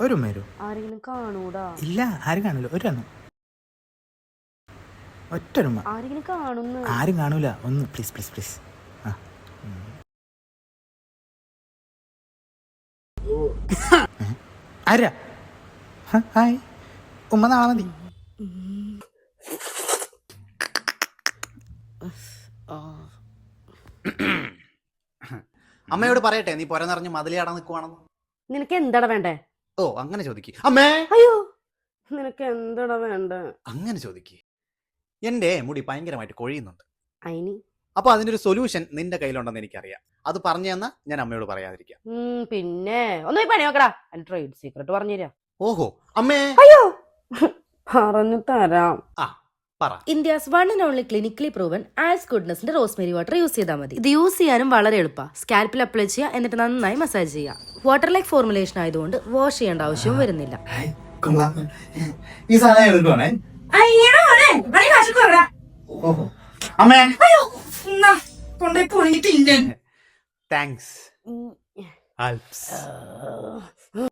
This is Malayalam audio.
ഒരു ഉമ്മ ആരെങ്കിലും കാണൂടാ? ഇല്ല ആരും കാണില്ല. ഒരെണ്ണം. ഒറ്റരുമ ഒറ്റ ആരെങ്കിലും കാണുന്നു. ആരും കാണൂല. ഒന്ന് പ്ലീസ് പ്ലീസ് പ്ലീസ് ആ. ആരാ? ഹായ്. ഉമ്മ നാളെ മതി അമ്മയോട് പറയട്ടെ നീ പുര നിറഞ്ഞ് അട നിൽക്കുവാണെന്ന് നിനക്ക് എന്താടാ വേണ്ടേ? ഓ അങ്ങനെ ചോദിക്ക്. അമ്മേ! അയ്യോ നിനക്ക് എന്താടാ വേണ്ട? അങ്ങനെ ചോദിക്ക്. എന്റെ മുടി ഭയങ്കരമായിട്ട് കൊഴിയുന്നുണ്ട്. അയിനി? അപ്പൊ അതിനൊരു സൊല്യൂഷൻ നിന്റെ കയ്യിലുണ്ടെന്ന് എനിക്കറിയാം. അത് പറഞ്ഞു തന്നാ ഞാൻ അമ്മയോട് പറയാതിരിക്കാം. ഉം, പിന്നെ. ഒന്ന് പോയി പണി നോക്കടാ. എന്റെ ട്രേഡ് സീക്രട്ട് ഓഹോ അമ്മേ! അയ്യോ പറഞ്ഞു തരാം. ആ പറ. India's one and only clinically proven as ഗുഡ്നസിന്റെ rosemary water use ചെയ്താൽ മതി. ഇത് യൂസ് ചെയ്യാനും വളരെ എളുപ്പമാണ് സ്കാൽപ്പിൽ അപ്ലൈ ചെയ്യുക എന്നിട്ട് നന്നായി മസാജ് ചെയ്യുക വാട്ടർ ലൈക്ക് ഫോർമുലേഷൻ ആയതുകൊണ്ട് വാഷ് ചെയ്യേണ്ട ആവശ്യവും വരുന്നില്ല. ഈ സാധനം എടുക്കുവാണേ ഓഹോ അമ്മേ. താങ്ക്സ് ഉം. ആൽപ്സ് ആ.